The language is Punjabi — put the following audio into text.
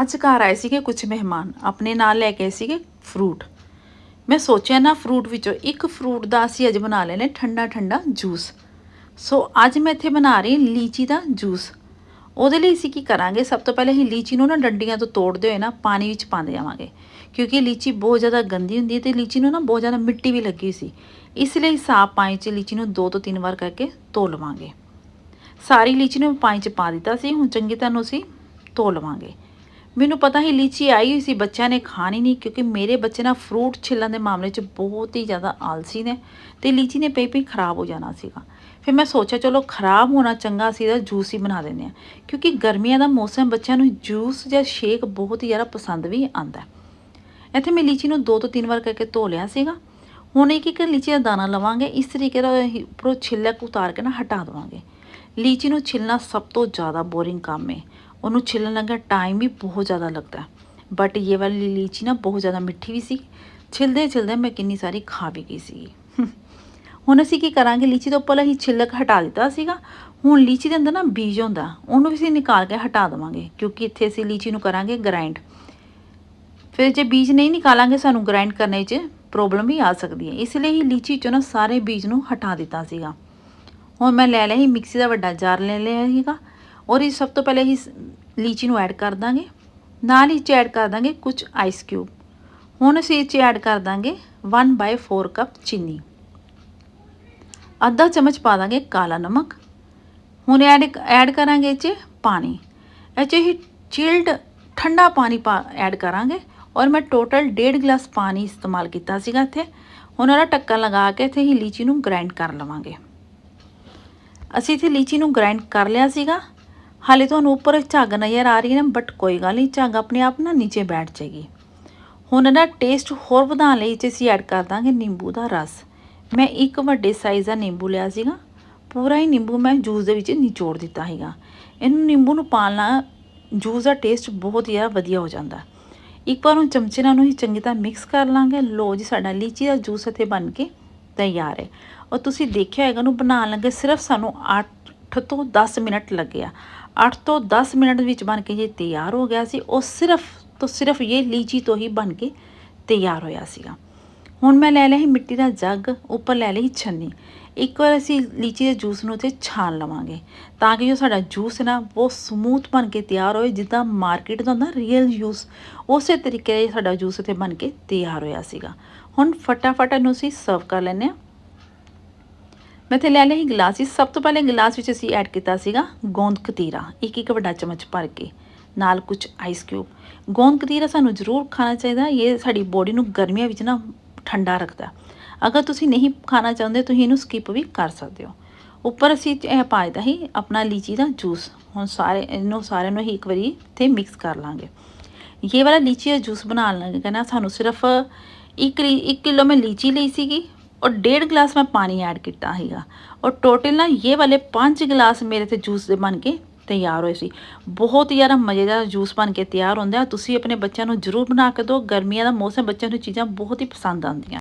ਅੱਜ ਘਰ ਆਏ ਸੀਗੇ ਕੁਝ ਮਹਿਮਾਨ, ਆਪਣੇ ਨਾਲ ਲੈ ਕੇ ਆਏ ਸੀਗੇ ਫਰੂਟ ਮੈਂ ਸੋਚਿਆ ਨਾ ਫਰੂਟ ਵਿੱਚੋਂ ਇੱਕ ਫਰੂਟ ਦਾ ਅਸੀਂ ਅੱਜ ਬਣਾ ਲੈਨੇ ਠੰਡਾ ਠੰਡਾ ਜੂਸ ਸੋ ਅੱਜ ਮੈਂ ਇੱਥੇ ਬਣਾ ਰਹੀ ਲੀਚੀ ਦਾ ਜੂਸ ਉਹਦੇ ਲਈ ਅਸੀਂ ਕੀ ਕਰਾਂਗੇ? ਸਭ ਤੋਂ ਪਹਿਲੇ ਅਸੀਂ ਲੀਚੀ ਨੂੰ ਨਾ ਡੰਡੀਆਂ ਤੋਂ ਤੋੜਦੇ ਹੋਏ ਨਾ ਪਾਣੀ ਵਿੱਚ ਪਾਉਂਦੇ ਜਾਵਾਂਗੇ ਕਿਉਂਕਿ ਲੀਚੀ ਬਹੁਤ ਜ਼ਿਆਦਾ ਗੰਦੀ ਹੁੰਦੀ ਹੈ ਤੇ ਲੀਚੀ ਨੂੰ ਨਾ ਬਹੁਤ ਜ਼ਿਆਦਾ ਮਿੱਟੀ ਵੀ ਲੱਗੀ ਸੀ। ਇਸ ਲਈ ਸਾਫ਼ ਪਾਣੀ 'ਚ ਲੀਚੀ ਨੂੰ ਦੋ ਤੋਂ ਤਿੰਨ ਵਾਰ ਕਰਕੇ ਧੋ ਲਵਾਂਗੇ। ਸਾਰੀ ਲੀਚੀ ਨੂੰ ਪਾਣੀ 'ਚ ਪਾ ਦਿੱਤਾ ਸੀ, ਹੁਣ ਚੰਗੀ ਤਰ੍ਹਾਂ ਨੂੰ ਅਸੀਂ ਧੋ ਲਵਾਂਗੇ। ਮੈਨੂੰ ਪਤਾ ਹੀ ਲੀਚੀ ਆਈ ਹੋਈ ਸੀ, ਬੱਚਿਆਂ ਨੇ ਖਾਣੀ ਨਹੀਂ, ਕਿਉਂਕਿ ਮੇਰੇ ਬੱਚੇ ਨਾ ਫਰੂਟ ਛਿੱਲਣ ਦੇ ਮਾਮਲੇ 'ਚ ਬਹੁਤ ਹੀ ਜ਼ਿਆਦਾ ਆਲਸੀ ਨੇ ਤੇ ਲੀਚੀ ਨੇ ਪਈ ਪਈ ਖਰਾਬ ਹੋ ਜਾਣਾ ਸੀਗਾ। ਫਿਰ ਮੈਂ ਸੋਚਿਆ, ਚਲੋ ਖਰਾਬ ਹੋਣਾ ਚੰਗਾ ਸੀ ਇਹਦਾ ਜੂਸ ਹੀ ਬਣਾ ਦਿੰਦੇ ਆ ਕਿਉਂਕਿ ਗਰਮੀਆਂ ਦਾ ਮੌਸਮ ਬੱਚਿਆਂ ਨੂੰ ਜੂਸ ਜਾਂ ਸ਼ੇਕ ਬਹੁਤ ਹੀ ਜ਼ਿਆਦਾ ਪਸੰਦ ਵੀ ਆਂਦਾ ਇੱਥੇ ਮੈਂ ਲੀਚੀ ਨੂੰ ਦੋ ਤੋਂ ਤਿੰਨ ਵਾਰ ਕਰਕੇ ਧੋ ਲਿਆ ਸੀਗਾ। ਹੁਣ ਇੱਕ ਇੱਕ ਲੀਚੀ ਦਾ ਦਾਣਾ ਲਵਾਂਗੇ, ਇਸ ਤਰੀਕੇ ਦਾ ਉੱਪਰੋਂ ਛਿੱਲਕ ਉਤਾਰ ਕੇ ਨਾ ਹਟਾ ਦੇਵਾਂਗੇ। ਲੀਚੀ ਨੂੰ ਛਿੱਲਣਾ ਸਭ ਤੋਂ ਜ਼ਿਆਦਾ ਬੋਰਿੰਗ ਕੰਮ ਹੈ। ਉਹਨੂੰ ਛਿੱਲਣ ਲੱਗਾ ਟਾਈਮ ਵੀ ਬਹੁਤ ਜ਼ਿਆਦਾ ਲੱਗਦਾ ਬਟ ਇਹ ਵਾਲੀ ਲੀਚੀ ਨਾ ਬਹੁਤ ਜ਼ਿਆਦਾ ਮਿੱਠੀ ਵੀ ਸੀ। ਛਿਲਦੇ ਛਿਲਦੇ ਮੈਂ ਕਿੰਨੀ ਸਾਰੀ ਖਾ ਵੀ ਗਈ ਸੀ ਹੁਣ ਅਸੀਂ ਕੀ ਕਰਾਂਗੇ? ਲੀਚੀ ਤੋਂ ਉੱਪਰ ਅਸੀਂ ਛਿੱਲਕ ਹਟਾ ਦਿੱਤਾ ਸੀਗਾ। ਹੁਣ ਲੀਚੀ ਦੇ ਅੰਦਰ ਨਾ ਬੀਜ ਹੁੰਦਾ ਉਹਨੂੰ ਵੀ ਅਸੀਂ ਨਿਕਾਲ ਕੇ ਹਟਾ ਦੇਵਾਂਗੇ, ਕਿਉਂਕਿ ਇੱਥੇ ਅਸੀਂ ਲੀਚੀ ਨੂੰ ਕਰਾਂਗੇ ਗ੍ਰਾਈਂਡ ਫਿਰ ਜੇ ਬੀਜ ਨਹੀਂ ਨਿਕਾਲਾਂਗੇ ਸਾਨੂੰ ਗ੍ਰਾਈਂਡ ਕਰਨੇ 'ਚ ਪ੍ਰੋਬਲਮ ਵੀ ਆ ਸਕਦੀ ਹੈ। ਇਸ ਲਈ ਹੀ ਲੀਚੀ 'ਚੋਂ ਨਾ ਸਾਰੇ ਬੀਜ ਨੂੰ ਹਟਾ ਦਿੱਤਾ ਸੀਗਾ। ਹੁਣ ਮੈਂ ਲੈ ਲਿਆ ਸੀ, ਮਿਕਸੀ ਦਾ ਵੱਡਾ ਜਾਰ ਲੈ ਲਿਆ ਸੀਗਾ। ਔਰ ਇਹ ਸਭ ਤੋਂ ਪਹਿਲੇ ਹੀ ਲੀਚੀ ਨੂੰ ਐਡ ਕਰ ਦਾਂਗੇ। ਨਾਲ ਹੀ ਚ ਐਡ ਕਰ ਦਾਂਗੇ ਕੁਝ ਆਈਸ ਕਿਊਬ ਹੁਣ ਅਸੀਂ ਇਹ 'ਚ ਐਡ ਕਰ ਦਾਂਗੇ 1/4 ਕੱਪ ਚੀਨੀ। ਅੱਧਾ ਚਮਚ ਪਾ ਦਾਂਗੇ ਕਾਲਾ ਨਮਕ। ਹੁਣ ਐਡ ਐਡ ਕਰਾਂਗੇ ਇਹ 'ਚ ਪਾਣੀ। ਇਹ 'ਚ ਹੀ ਚਿਲਡ ਠੰਡਾ ਪਾਣੀ ਪਾ, ਐਡ ਕਰਾਂਗੇ। ਔਰ ਮੈਂ ਟੋਟਲ 1.5 ਗਲਾਸ ਪਾਣੀ ਇਸਤੇਮਾਲ ਕੀਤਾ ਸੀਗਾ ਇੱਥੇ। ਹੁਣ ਉਹਦਾ ਢੱਕਣ ਲਗਾ ਕੇ ਇੱਥੇ ਹੀ ਲੀਚੀ ਨੂੰ ਗ੍ਰਾਈਂਡ ਕਰ ਲਵਾਂਗੇ। ਅਸੀਂ ਇੱਥੇ ਲੀਚੀ ਨੂੰ ਗ੍ਰਾਈਂਡ ਕਰ ਲਿਆ ਸੀਗਾ। ਹਾਲੇ ਤੁਹਾਨੂੰ ਉੱਪਰ ਝੱਗ ਨਜ਼ਰ ਆ ਰਹੀ ਹੈ ਨਾ ਬਟ ਕੋਈ ਗੱਲ ਨਹੀਂ, ਝੱਗ ਆਪਣੇ ਆਪ ਨਾ ਨੀਚੇ ਬੈਠ ਜਾਏਗੀ। ਹੁਣ ਇਹਦਾ ਟੇਸਟ ਹੋਰ ਵਧਾਉਣ ਲਈ ਇੱਥੇ ਅਸੀਂ ਐਡ ਕਰ ਦਾਂਗੇ ਨਿੰਬੂ ਦਾ ਰਸ। ਮੈਂ ਇੱਕ ਵੱਡੇ ਸਾਈਜ਼ ਦਾ ਨਿੰਬੂ ਲਿਆ ਸੀਗਾ। ਪੂਰਾ ਹੀ ਨਿੰਬੂ ਮੈਂ ਜੂਸ ਦੇ ਵਿੱਚ ਨਿਚੋੜ ਦਿੱਤਾ ਸੀਗਾ। ਇਹਨੂੰ ਨਿੰਬੂ ਨੂੰ ਪਾਉਣ ਨਾਲ ਜੂਸ ਦਾ ਟੇਸਟ ਬਹੁਤ ਹੀ ਜ਼ਿਆਦਾ ਵਧੀਆ ਹੋ ਜਾਂਦਾ। ਇੱਕ ਵਾਰ ਹੁਣ ਚਮਚੇ ਨਾਲ ਨੂੰ ਚੰਗੀ ਤਰ੍ਹਾਂ ਮਿਕਸ ਕਰ ਲਾਂਗੇ। ਲੋ ਜੀ, ਸਾਡਾ ਲੀਚੀ ਦਾ ਜੂਸ ਇੱਥੇ ਬਣ ਕੇ ਤਿਆਰ ਹੈ। ਔਰ ਤੁਸੀਂ ਦੇਖਿਆ ਹੋਏਗਾ ਉਹਨੂੰ ਬਣਾਉਣ ਲੱਗੇ ਸਿਰਫ ਸਾਨੂੰ 8 ਤੋਂ 10 ਮਿੰਟ ਲੱਗਿਆ 8 ਤੋਂ 10 ਮਿੰਟ ਵਿੱਚ ਬਣ ਕੇ ਜੇ ਤਿਆਰ ਹੋ ਗਿਆ ਸੀ। ਉਹ ਸਿਰਫ ਤੋਂ ਸਿਰਫ ਇਹ ਲੀਚੀ ਤੋਂ ਹੀ ਬਣ ਕੇ ਤਿਆਰ ਹੋਇਆ ਸੀਗਾ। ਹੁਣ ਮੈਂ ਲੈ ਲਿਆ ਸੀ ਮਿੱਟੀ ਦਾ ਜੱਗ, ਉੱਪਰ ਲੈ ਲਈ ਛੰਨੀ। ਇੱਕ ਵਾਰ ਅਸੀਂ ਲੀਚੀ ਦੇ ਜੂਸ ਨੂੰ ਉੱਥੇ ਛਾਣ ਲਵਾਂਗੇ ਤਾਂ ਕਿ ਜੋ ਸਾਡਾ ਜੂਸ ਨਾ ਬਹੁਤ ਸਮੂਥ ਬਣ ਕੇ ਤਿਆਰ ਹੋਏ, ਜਿੱਦਾਂ ਮਾਰਕੀਟ ਦਾ ਹੁੰਦਾ ਰੀਅਲ ਜੂਸ ਉਸੇ ਤਰੀਕੇ ਦਾ ਸਾਡਾ ਜੂਸ ਇੱਥੇ ਬਣ ਕੇ ਤਿਆਰ ਹੋਇਆ ਸੀਗਾ। ਹੁਣ ਫਟਾਫਟ ਇਹਨੂੰ ਅਸੀਂ ਸਰਵ ਕਰ ਲੈਂਦੇ ਹਾਂ। ਮੈਂ ਤੇ ਲੈ ਲਿਆ ਸੀ ਗਲਾਸ ਇਸ ਸਭ ਤੋਂ ਪਹਿਲੇ ਗਲਾਸ ਵਿੱਚ ਅਸੀਂ ਐਡ ਕੀਤਾ ਸੀਗਾ ਗੋਂਦ ਕਤੀਰਾ। ਇੱਕ ਇੱਕ ਵੱਡਾ ਚਮਚ ਭਰ ਕੇ, ਨਾਲ ਕੁਝ ਆਈਸ ਕਿਊਬ ਗੋਂਦ ਕਤੀਰਾ ਸਾਨੂੰ ਜ਼ਰੂਰ ਖਾਣਾ ਚਾਹੀਦਾ, ਇਹ ਸਾਡੀ ਬੋਡੀ ਨੂੰ ਗਰਮੀਆਂ ਵਿੱਚ ਨਾ ਠੰਡਾ ਰੱਖਦਾ। ਅਗਰ ਤੁਸੀਂ ਨਹੀਂ ਖਾਣਾ ਚਾਹੁੰਦੇ, ਤੁਸੀਂ ਇਹਨੂੰ ਸਕਿਪ ਵੀ ਕਰ ਸਕਦੇ ਹੋ। ਉੱਪਰ ਅਸੀਂ ਇਹ ਪਾ ਦਿੱਤਾ ਸੀ ਆਪਣਾ ਲੀਚੀ ਦਾ ਜੂਸ। ਹੁਣ ਸਾਰੇ ਇਹਨੂੰ, ਸਾਰਿਆਂ ਨੂੰ ਹੀ ਇੱਕ ਵਾਰੀ ਤੇ ਮਿਕਸ ਕਰ ਲਾਂਗੇ। ਇਹ ਵਾਲਾ ਲੀਚੀ ਦਾ ਜੂਸ ਬਣਾਉਣ ਲਾਂਗੇ ਕਹਿੰਦਾ ਸਾਨੂੰ ਸਿਰਫ 1 1 ਕਿਲੋ ਮੈਂ ਲੀਚੀ ਲਈ ਸੀਗੀ। ਔਰ ਡੇਢ ਗਲਾਸ ਮੈਂ ਪਾਣੀ ਐਡ ਕੀਤਾ ਸੀਗਾ। ਔਰ ਟੋਟਲ ਨਾ ਇਹ ਵਾਲੇ 5 ਗਲਾਸ ਮੇਰੇ ਤੇ ਜੂਸ ਦੇ ਬਣ ਕੇ ਤਿਆਰ ਹੋਏ ਸੀ। ਬਹੁਤ ਹੀ ਜ਼ਿਆਦਾ ਮਜ਼ੇਦਾਰ ਜੂਸ ਬਣ ਕੇ ਤਿਆਰ ਹੁੰਦਾ ਤੁਸੀਂ ਆਪਣੇ ਬੱਚਿਆਂ ਨੂੰ ਜ਼ਰੂਰ ਬਣਾ ਕੇ ਦਿਓ। ਗਰਮੀਆਂ ਦਾ ਮੌਸਮ ਬੱਚਿਆਂ ਨੂੰ ਚੀਜ਼ਾਂ ਬਹੁਤ ਹੀ ਪਸੰਦ ਆਉਂਦੀਆਂ।